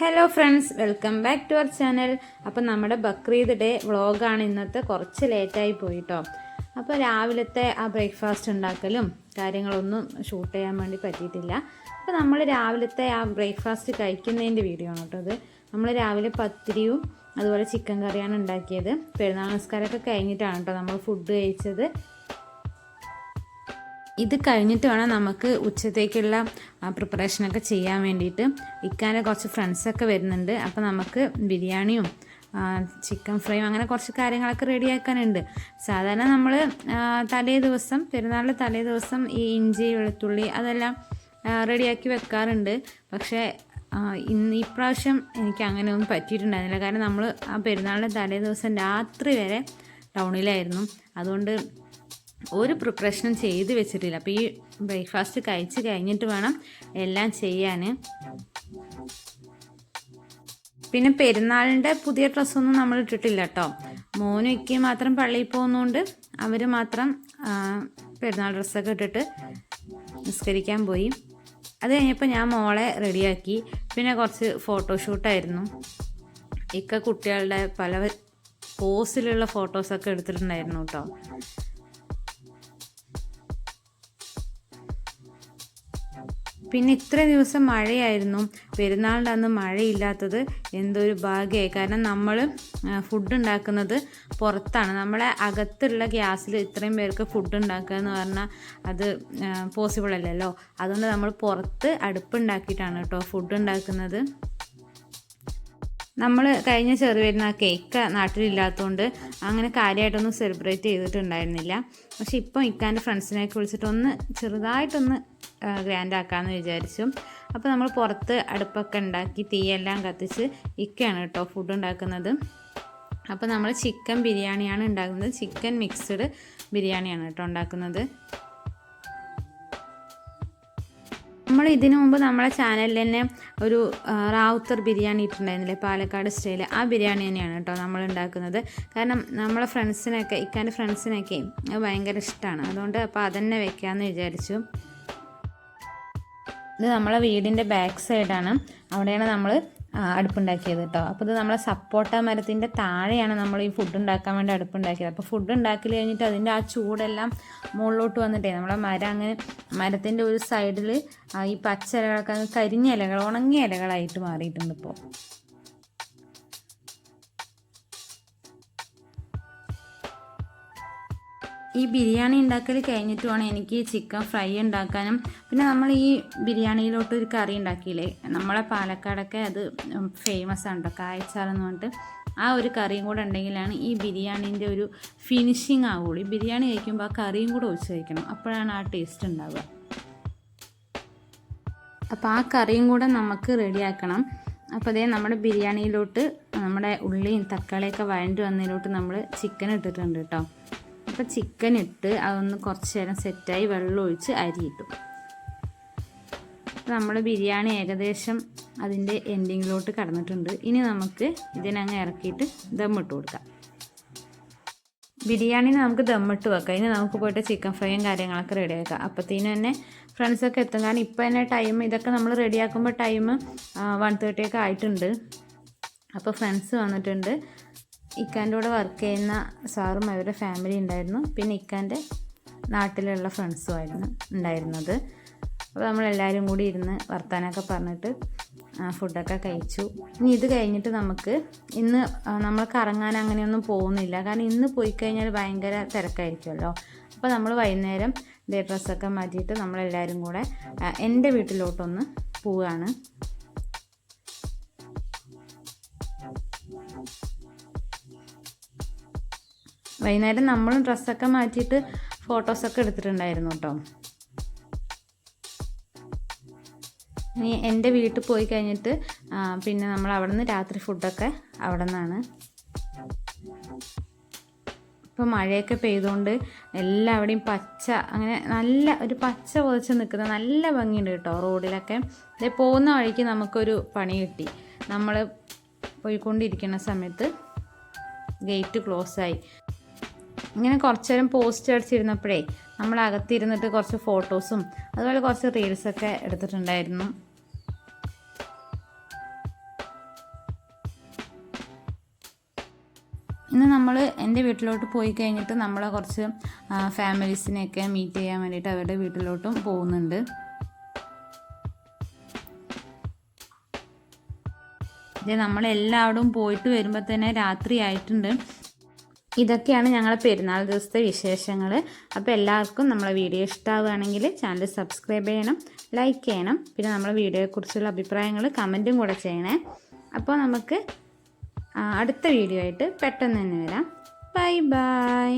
Hello friends welcome back to our channel അപ്പോൾ നമ്മുടെ Bakrid day വ്ളോഗാണ് ഇന്നത്തെ. കുറച്ച് ലേറ്റായി പോയിട്ടോ. അപ്പോൾ രാവിലത്തെ ആ ബ്രേക്ക്ഫാസ്റ്റ് ഉണ്ടാക്കലും കാര്യങ്ങളൊന്നും ഷൂട്ട് ചെയ്യാൻ വേണ്ടി പറ്റിയിട്ടില്ല. അപ്പോൾ നമ്മൾ രാവിലത്തെ ആ ബ്രേക്ക്ഫാസ്റ്റ് കഴിക്കുന്നതിന്റെ വീഡിയോ ആണ് കേട്ടോ അത്. നമ്മൾ രാവിലെ പത്തിരിയും അതുപോലെ ചിക്കൻ കറിയാണ് ഉണ്ടാക്കിയത്. പെരുന്നാൾ നമസ്കാരമൊക്കെ കഴിഞ്ഞിട്ടാണ് കേട്ടോ നമ്മൾ ഫുഡ് കഴിച്ചത്. ഇത് കഴിഞ്ഞിട്ട് വേണം നമുക്ക് ഉച്ചത്തേക്കുള്ള പ്രിപ്പറേഷനൊക്കെ ചെയ്യാൻ വേണ്ടിയിട്ട്. ഇക്കാന്റെ കുറച്ച് ഫ്രണ്ട്സൊക്കെ വരുന്നുണ്ട്. അപ്പോൾ നമുക്ക് ബിരിയാണിയും ചിക്കൻ ഫ്രൈയും അങ്ങനെ കുറച്ച് കാര്യങ്ങളൊക്കെ റെഡിയാക്കാനുണ്ട്. സാധാരണ നമ്മൾ തലേ ദിവസം പെരുന്നാളിന്റെ തലേ ദിവസം ഈ ഇഞ്ചി വെളുത്തുള്ളി അതെല്ലാം റെഡിയാക്കി വെക്കാറുണ്ട്. പക്ഷേ ഇന്ന് ഇപ്രാവശ്യം എനിക്ക് അങ്ങനെ അങ്ങനെയൊന്നും പറ്റിയിട്ടുണ്ടായിരുന്നില്ല. കാരണം നമ്മൾ ആ പെരുന്നാളിന്റെ തലേ ദിവസം രാത്രി വരെ ടൗണിലായിരുന്നു. അതുകൊണ്ട് ഒരു പ്രിപ്പറേഷനും ചെയ്ത് വെച്ചിട്ടില്ല. അപ്പോൾ ഈ ബ്രേക്ക്ഫാസ്റ്റ് കഴിച്ച് കഴിഞ്ഞിട്ട് വേണം എല്ലാം ചെയ്യാൻ പിന്നെ പെരുന്നാളിന്റെ പുതിയ ഡ്രസ്സൊന്നും നമ്മൾ ഇട്ടിട്ടില്ല കേട്ടോ. മോനും ഇക്കയും മാത്രം പള്ളിയിൽ പോകുന്നതുകൊണ്ട് അവർ മാത്രം പെരുന്നാൾ ഡ്രസ്സൊക്കെ ഇട്ടിട്ട് നിസ്കരിക്കാൻ പോയി. അത് കഴിഞ്ഞപ്പോൾ ഞാൻ മോളെ റെഡിയാക്കി. പിന്നെ കുറച്ച് ഫോട്ടോഷൂട്ടായിരുന്നു ഇക്ക കുട്ടികളുടെ പല പോസിലുള്ള ഫോട്ടോസൊക്കെ എടുത്തിട്ടുണ്ടായിരുന്നു കേട്ടോ. പിന്നെ ഇത്ര ദിവസം മഴയായിരുന്നു. പെരുന്നാളിന്റെ അന്ന് മഴയില്ലാത്തത് എന്തൊരു ഭാഗ്യമായി കാരണം നമ്മൾ ഫുഡ് ഉണ്ടാക്കുന്നത് പുറത്താണ്. നമ്മളെ അകത്തുള്ള ഗ്യാസിൽ ഇത്രയും പേർക്ക് ഫുഡ് ഉണ്ടാക്കുക എന്ന് പറഞ്ഞാൽ അത് പോസിബിൾ അല്ലല്ലോ. അതുകൊണ്ട് നമ്മൾ പുറത്ത് അടുപ്പുണ്ടാക്കിയിട്ടാണ് കേട്ടോ ഫുഡ് ഉണ്ടാക്കുന്നത്. നമ്മൾ കഴിഞ്ഞ ചെറുപെരുന്നാൾ കേക്ക് നാട്ടിലില്ലാത്തതുകൊണ്ട് അങ്ങനെ കാര്യമായിട്ടൊന്നും സെലിബ്രേറ്റ് ചെയ്തിട്ടുണ്ടായിരുന്നില്ല. പക്ഷെ ഇപ്പം ഇക്കാന്റെ ഫ്രണ്ട്സിനെയൊക്കെ വിളിച്ചിട്ടൊന്ന് ചെറുതായിട്ടൊന്ന് ഗ്രാൻഡ് ആക്കാമെന്ന് വിചാരിച്ചു. അപ്പോൾ നമ്മൾ പുറത്ത് അടുപ്പൊക്കെ ഉണ്ടാക്കി തീയെല്ലാം കത്തിച്ച് ഇക്കയാണ് കേട്ടോ ഫുഡ് ഉണ്ടാക്കുന്നത്. അപ്പോൾ നമ്മൾ ചിക്കൻ ബിരിയാണിയാണ് ഉണ്ടാക്കുന്നത്. ചിക്കൻ മിക്സ്ഡ് ബിരിയാണിയാണ് കേട്ടോ ഉണ്ടാക്കുന്നത്. നമ്മൾ ഇതിനു മുമ്പ് നമ്മളെ ചാനലിൽ തന്നെ ഒരു റാവുത്തർ ബിരിയാണി ഇട്ടുണ്ടായിരുന്നില്ലേ പാലക്കാട് സ്റ്റൈൽ ആ ബിരിയാണി തന്നെയാണ് കേട്ടോ നമ്മൾ ഉണ്ടാക്കുന്നത്. കാരണം നമ്മളെ ഫ്രണ്ട്സിനൊക്കെ ഇക്കാന്റെ ഫ്രണ്ട്സിനൊക്കെ ഭയങ്കര ഇഷ്ടമാണ് അതുകൊണ്ട് അപ്പോൾ അതന്നെ വെക്കാമെന്ന് വിചാരിച്ചു. ഇത് നമ്മളെ വീടിന്റെ ബാക്ക് സൈഡാണ് അവിടെയാണ് നമ്മൾ അടുപ്പുണ്ടാക്കിയത് കേട്ടോ അപ്പോൾ ഇത് നമ്മളെ സപ്പോട്ട മരത്തിന്റെ താഴെയാണ് നമ്മൾ ഈ ഫുഡ് ഉണ്ടാക്കാൻ വേണ്ടി അടുപ്പുണ്ടാക്കിയത്. അപ്പോൾ ഫുഡ് ഉണ്ടാക്കി കഴിഞ്ഞിട്ട് അതിന്റെ ആ ചൂടെല്ലാം മുകളിലോട്ട് വന്നിട്ടേ നമ്മളെ മരം അങ്ങനെ മരത്തിന്റെ ഒരു സൈഡിൽ ഈ പച്ച ഇലകളൊക്കെ കരിഞ്ഞ ഇലകൾ ഉണങ്ങിയ ഇലകളായിട്ട് മാറിയിട്ടുണ്ട് ഇപ്പോൾ ഈ ബിരിയാണി ഉണ്ടാക്കൽ കഴിഞ്ഞിട്ട് വേണം എനിക്ക് ചിക്കൻ ഫ്രൈ ഉണ്ടാക്കാനും. പിന്നെ നമ്മൾ ഈ ബിരിയാണിയിലോട്ട് ഒരു കറി ഉണ്ടാക്കിയില്ലേ? നമ്മളെ പാലക്കാടൊക്കെ അത് ഫേമസ് ആണ് കേട്ടോ കായച്ചാറെന്ന് പറഞ്ഞിട്ട് ആ ഒരു കറിയും കൂടെ ഉണ്ടെങ്കിലാണ് ഈ ബിരിയാണീന്റെ ഒരു ഫിനിഷിങ് ആവുള്ളൂ. ഈ ബിരിയാണി കഴിക്കുമ്പോൾ ആ കറിയും കൂടെ ഒഴിച്ച് കഴിക്കണം. അപ്പോഴാണ് ആ ടേസ്റ്റ് ഉണ്ടാവുക. അപ്പോൾ ആ കറിയും കൂടെ നമുക്ക് റെഡിയാക്കണം അപ്പോൾ അതേ നമ്മുടെ ബിരിയാണിയിലോട്ട് നമ്മുടെ ഉള്ളിയും തക്കാളിയൊക്കെ വഴണ്ടി വന്നതിലോട്ട് നമ്മൾ ചിക്കൻ ഇട്ടിട്ടുണ്ട് കേട്ടോ. അപ്പോൾ ചിക്കൻ ഇട്ട് അതൊന്ന് കുറച്ച് നേരം സെറ്റായി വെള്ളം ഒഴിച്ച് അരി ഇട്ടു. നമ്മൾ ബിരിയാണി ഏകദേശം അതിന്റെ എൻഡിങ്ങിലോട്ട് കടന്നിട്ടുണ്ട്. ഇനി നമുക്ക് ഇതിനങ്ങ് ഇറക്കിയിട്ട് ദമ്മിട്ട് കൊടുക്കാം. ബിരിയാണി നമുക്ക് ദമ്മിട്ട് വെക്കാം. ഇനി നമുക്ക് പോയിട്ട് ചിക്കൻ ഫ്രൈയും കാര്യങ്ങളൊക്കെ റെഡിയാക്കാം അപ്പോഴത്തേനും തന്നെ ഫ്രണ്ട്സൊക്കെ എത്തും. കാരണം ഇപ്പോൾ തന്നെ ടൈം ഇതൊക്കെ നമ്മൾ റെഡിയാക്കുമ്പോൾ ടൈം വൺ തേർട്ടിയൊക്കെ ആയിട്ടുണ്ട്. അപ്പോൾ ഫ്രണ്ട്സ് വന്നിട്ടുണ്ട്. ഇക്കാന്റെ കൂടെ വർക്ക് ചെയ്യുന്ന സാറും അവരുടെ ഫാമിലി ഉണ്ടായിരുന്നു. പിന്നെ ഇക്കാന്റെ നാട്ടിലുള്ള ഫ്രണ്ട്സും ആയിരുന്നു ഉണ്ടായിരുന്നത്. അപ്പോൾ നമ്മളെല്ലാവരും കൂടി ഇരുന്ന് വർത്താനമൊക്കെ പറഞ്ഞിട്ട് ഫുഡൊക്കെ കഴിച്ചു. ഇനി ഇത് കഴിഞ്ഞിട്ട് നമുക്ക് ഇന്ന് നമ്മൾ കറങ്ങാൻ അങ്ങനെയൊന്നും പോകുന്നില്ല. കാരണം ഇന്ന് പോയി കഴിഞ്ഞാൽ ഭയങ്കര തിരക്കായിരിക്കുമല്ലോ. അപ്പോൾ നമ്മൾ വൈകുന്നേരം ഡേ ഡ്രസ്സൊക്കെ മാറ്റിയിട്ട് നമ്മളെല്ലാവരും കൂടെ എന്റെ വീട്ടിലോട്ടൊന്ന് പോവുകയാണ് വൈകുന്നേരം നമ്മളും ഡ്രസ്സൊക്കെ മാറ്റിയിട്ട് ഫോട്ടോസൊക്കെ എടുത്തിട്ടുണ്ടായിരുന്നു കേട്ടോ. ഇനി എന്റെ വീട്ടിൽ പോയി കഴിഞ്ഞിട്ട് പിന്നെ നമ്മൾ അവിടെ നിന്ന് രാത്രി ഫുഡൊക്കെ അവിടെ നിന്നാണ് ഇപ്പോൾ മഴയൊക്കെ പെയ്തുകൊണ്ട് എല്ലാവിടെയും പച്ച അങ്ങനെ നല്ല ഒരു പച്ച പൊതിച്ച് നിൽക്കുന്ന നല്ല ഭംഗിയുണ്ട് കേട്ടോ റോഡിലൊക്കെ. ഇതേ പോകുന്ന വഴിക്ക് നമുക്കൊരു പണി കിട്ടി. നമ്മൾ പോയിക്കൊണ്ടിരിക്കുന്ന സമയത്ത് ഗേറ്റ് ക്ലോസ് ആയി ഇങ്ങനെ കുറച്ച് നേരം പോസ്റ്റ് അടിച്ചിരുന്നപ്പോഴേ നമ്മൾ അകത്തിരുന്നിട്ട് കുറച്ച് ഫോട്ടോസും അതുപോലെ കുറച്ച് റീൽസൊക്കെ എടുത്തിട്ടുണ്ടായിരുന്നു. ഇന്ന് നമ്മൾ എന്റെ വീട്ടിലോട്ട് പോയി കഴിഞ്ഞിട്ട് നമ്മളെ കുറച്ച് ഫാമിലീസിനെയൊക്കെ മീറ്റ് ചെയ്യാൻ വേണ്ടിയിട്ട് അവരുടെ വീട്ടിലോട്ടും പോകുന്നുണ്ട്. നമ്മളെല്ലാവരും പോയിട്ട് വരുമ്പോൾ തന്നെ രാത്രി ആയിട്ടുണ്ട്. ഇതൊക്കെയാണ് ഞങ്ങളെ പെരുന്നാൾ ദിവസത്തെ വിശേഷങ്ങൾ അപ്പോൾ എല്ലാവർക്കും നമ്മളെ വീഡിയോ ഇഷ്ടമാവുകയാണെങ്കിൽ ചാനൽ സബ്സ്ക്രൈബ് ചെയ്യണം ലൈക്ക് ചെയ്യണം പിന്നെ നമ്മളെ വീഡിയോയെക്കുറിച്ചുള്ള അഭിപ്രായങ്ങൾ കമന്റും കൂടെ ചെയ്യണേ. അപ്പോൾ നമുക്ക് അടുത്ത വീഡിയോ ആയിട്ട് പെട്ടെന്ന് തന്നെ വരാം. Bye bye